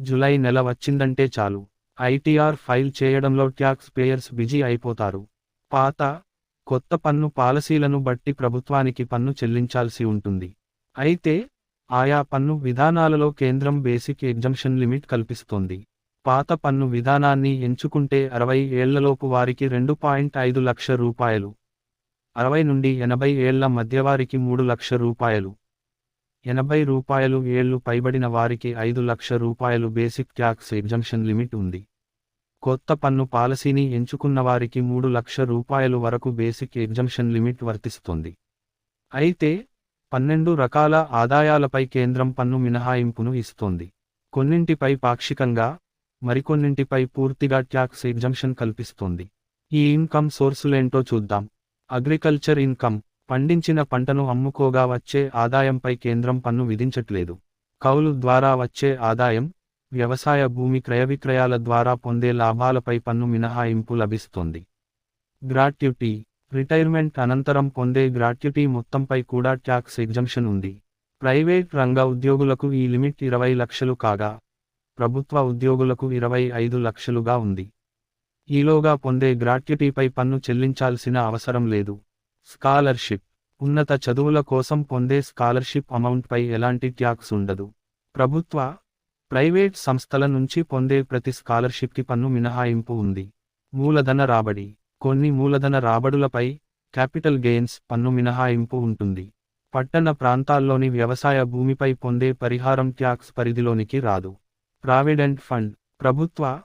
July నెల వచ్చిందంటే చాలు. ఐటీఆర్ ఫైల్ చేయడంలో ట్యాక్స్ పేయర్స్ బిజీ అయిపోతారు. పాత కొత్త పన్ను పాలసీలను బట్టి ప్రభుత్వానికి పన్ను చెల్లించాల్సి ఉంటుంది. అయితే ఆయా పన్ను విధానాలలో కేంద్రం బేసిక్ ఎగ్జంప్షన్ లిమిట్ కల్పిస్తోంది. పాత పన్ను విధానాన్ని ఎంచుకుంటే అరవై ఏళ్ళలోపు వారికి రెండు పాయింట్ ఐదు లక్ష రూపాయలు. అరవై నుండి ఎనభై ఏళ్ళ మధ్యవారికి మూడు లక్ష రూపాయలు. ఎనభై రూపాయలు ఏళ్ళు పైబడిన వారికి ఐదు లక్ష రూపాయలు బేసిక్ ట్యాక్స్ ఎగ్జంప్షన్ లిమిట్ ఉంది. కొత్త పన్ను పాలసీని ఎంచుకున్న వారికి మూడు లక్ష రూపాయలు వరకు బేసిక్ ఎగ్జంప్షన్ లిమిట్ వర్తిస్తుంది. అయితే పన్నెండు రకాల ఆదాయాలపై కేంద్రం పన్ను మినహాయింపును ఇస్తోంది. కొన్నింటిపై పాక్షికంగా మరికొన్నింటిపై పూర్తిగా ట్యాక్స్ ఎగ్జంప్షన్ కల్పిస్తోంది. ఈ ఇన్కమ్ సోర్సులేంటో చూద్దాం. అగ్రికల్చర్ ఇన్కమ్ పండించిన పంటను అమ్ముకోగా వచ్చే ఆదాయంపై కేంద్రం పన్ను విధించట్లేదు. కౌలు ద్వారా వచ్చే ఆదాయం వ్యవసాయ భూమి క్రయవిక్రయాల ద్వారా పొందే లాభాలపై పన్ను మినహాయింపు లభిస్తోంది. గ్రాట్యుటీ రిటైర్మెంట్ అనంతరం పొందే గ్రాట్యుటీ మొత్తంపై కూడా ట్యాక్స్ ఎగ్జంప్షన్ ఉంది. ప్రైవేట్ రంగ ఉద్యోగులకు ఈ లిమిట్ ఇరవై లక్షలు కాగా ప్రభుత్వ ఉద్యోగులకు ఇరవై ఐదు లక్షలుగా ఉంది. ఈలోగా పొందే గ్రాట్యుటీపై పన్ను చెల్లించాల్సిన అవసరం లేదు. స్కాలర్షిప్. ఉన్నత చదువుల కోసం పొందే స్కాలర్షిప్ అమౌంట్పై ఎలాంటి ట్యాక్స్ ఉండదు. ప్రభుత్వ ప్రైవేట్ సంస్థల నుంచి పొందే ప్రతి స్కాలర్షిప్కి పన్ను మినహాయింపు ఉంది. మూలధన రాబడి. కొన్ని మూలధన రాబడులపై క్యాపిటల్ గెయిన్స్ పన్ను మినహాయింపు ఉంటుంది. పట్టణ ప్రాంతాల్లోని వ్యవసాయ భూమిపై పొందే పరిహారం ట్యాక్స్ పరిధిలోనికి రాదు. Provident fund. ప్రభుత్వ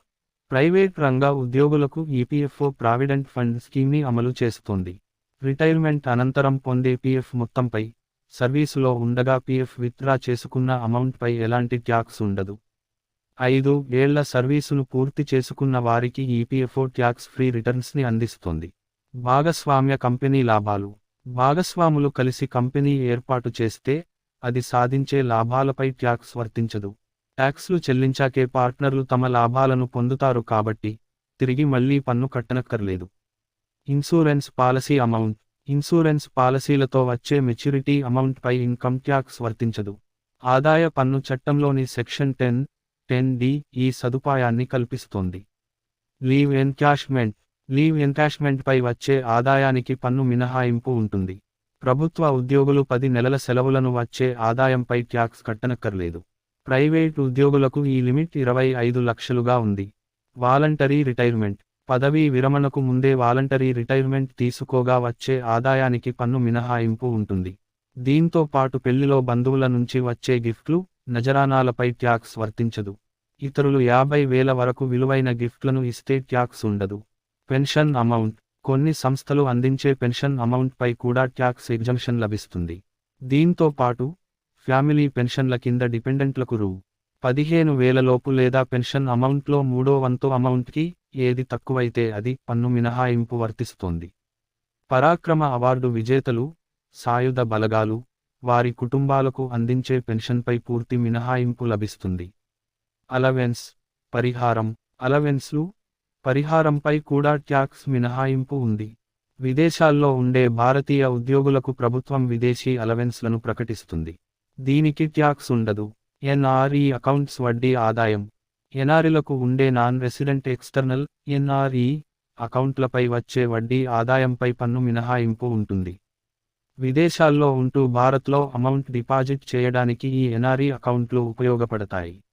ప్రైవేట్ రంగ ఉద్యోగులకు ఈపీఎఫ్ఓ ప్రావిడెంట్ ఫండ్ స్కీమ్ని అమలు చేస్తోంది. రిటైర్మెంట్ అనంతరం పొందే పీఎఫ్ మొత్తంపై సర్వీసులో ఉండగా పీఎఫ్ విత్డ్రా చేసుకున్న అమౌంట్పై ఎలాంటి ట్యాక్స్ ఉండదు. ఐదు ఏళ్ళ సర్వీసును పూర్తి చేసుకున్న వారికి ఈపీఎఫ్ఓ ట్యాక్స్ ఫ్రీ రిటర్న్స్ని అందిస్తుంది. భాగస్వామ్య కంపెనీ లాభాలు. భాగస్వాములు కలిసి కంపెనీ ఏర్పాటు చేస్తే అది సాధించే లాభాలపై ట్యాక్స్ వర్తించదు. ట్యాక్స్లు చెల్లించాకే పార్ట్నర్లు తమ లాభాలను పొందుతారు కాబట్టి తిరిగి మళ్ళీ పన్ను కట్టనక్కర్లేదు. Insurance policy amount. ఇన్సూరెన్స్ పాలసీలతో వచ్చే మెచ్యూరిటీ అమౌంట్పై ఇన్కమ్ ట్యాక్స్ వర్తించదు. ఆదాయ పన్ను చట్టంలోని సెక్షన్ టెన్ టెన్ డి ఈ సదుపాయాన్ని కల్పిస్తోంది. లీవ్ ఎన్కాష్మెంట్ లీవ్ ఎన్కాష్మెంట్పై వచ్చే ఆదాయానికి పన్ను మినహాయింపు ఉంటుంది. ప్రభుత్వ ఉద్యోగులు పది నెలల సెలవులను వచ్చే ఆదాయంపై ట్యాక్స్ కట్టనక్కర్లేదు. ప్రైవేట్ ఉద్యోగులకు ఈ లిమిట్ ఇరవై ఐదు లక్షలుగా ఉంది. వాలంటరీ రిటైర్మెంట్ పదవీ విరమణకు ముందే వాలంటరీ రిటైర్మెంట్ తీసుకోగా వచ్చే ఆదాయానికి పన్ను మినహాయింపు ఉంటుంది. దీంతో పాటు పెళ్ళిలో బంధువుల నుంచి వచ్చే గిఫ్ట్లు నజరానాలపై ట్యాక్స్ వర్తించదు. ఇతరులు యాభై వేల వరకు విలువైన గిఫ్ట్లను ఇస్తే ట్యాక్స్ ఉండదు. పెన్షన్ అమౌంట్ కొన్ని సంస్థలు అందించే పెన్షన్ అమౌంట్పై కూడా ట్యాక్స్ ఎగ్జంప్షన్ లభిస్తుంది. దీంతో పాటు ఫ్యామిలీ పెన్షన్ల కింద డిపెండెంట్లకు రూ. పదిహేను వేలలోపు లేదా పెన్షన్ అమౌంట్లో మూడో వంతు అమౌంట్కి ఏది తక్కువైతే అది పన్ను మినహాయింపు వర్తిస్తోంది. పరాక్రమ అవార్డు విజేతలు సాయుధ బలగాలు వారి కుటుంబాలకు అందించే పెన్షన్పై పూర్తి మినహాయింపు లభిస్తుంది. అలవెన్స్ పరిహారం అలవెన్స్లు పరిహారంపై కూడా ట్యాక్స్ మినహాయింపు ఉంది. విదేశాల్లో ఉండే భారతీయ ఉద్యోగులకు ప్రభుత్వం విదేశీ అలవెన్స్లను ప్రకటిస్తుంది. దీనికి ట్యాక్స్ ఉండదు. ఎన్ఆర్ఈ అకౌంట్స్ వడ్డీ ఆదాయం. ఎన్ఆర్ఈలకు ఉండే నాన్ రెసిడెంట్ ఎక్స్టర్నల్ ఎన్ఆర్ఈ అకౌంట్లపై వచ్చే వడ్డీ ఆదాయంపై పన్ను మినహాయింపు ఉంటుంది. విదేశాల్లో ఉంటూ భారత్లో అమౌంట్ డిపాజిట్ చేయడానికి ఈ ఎన్ఆర్ఈ అకౌంట్లు ఉపయోగపడతాయి.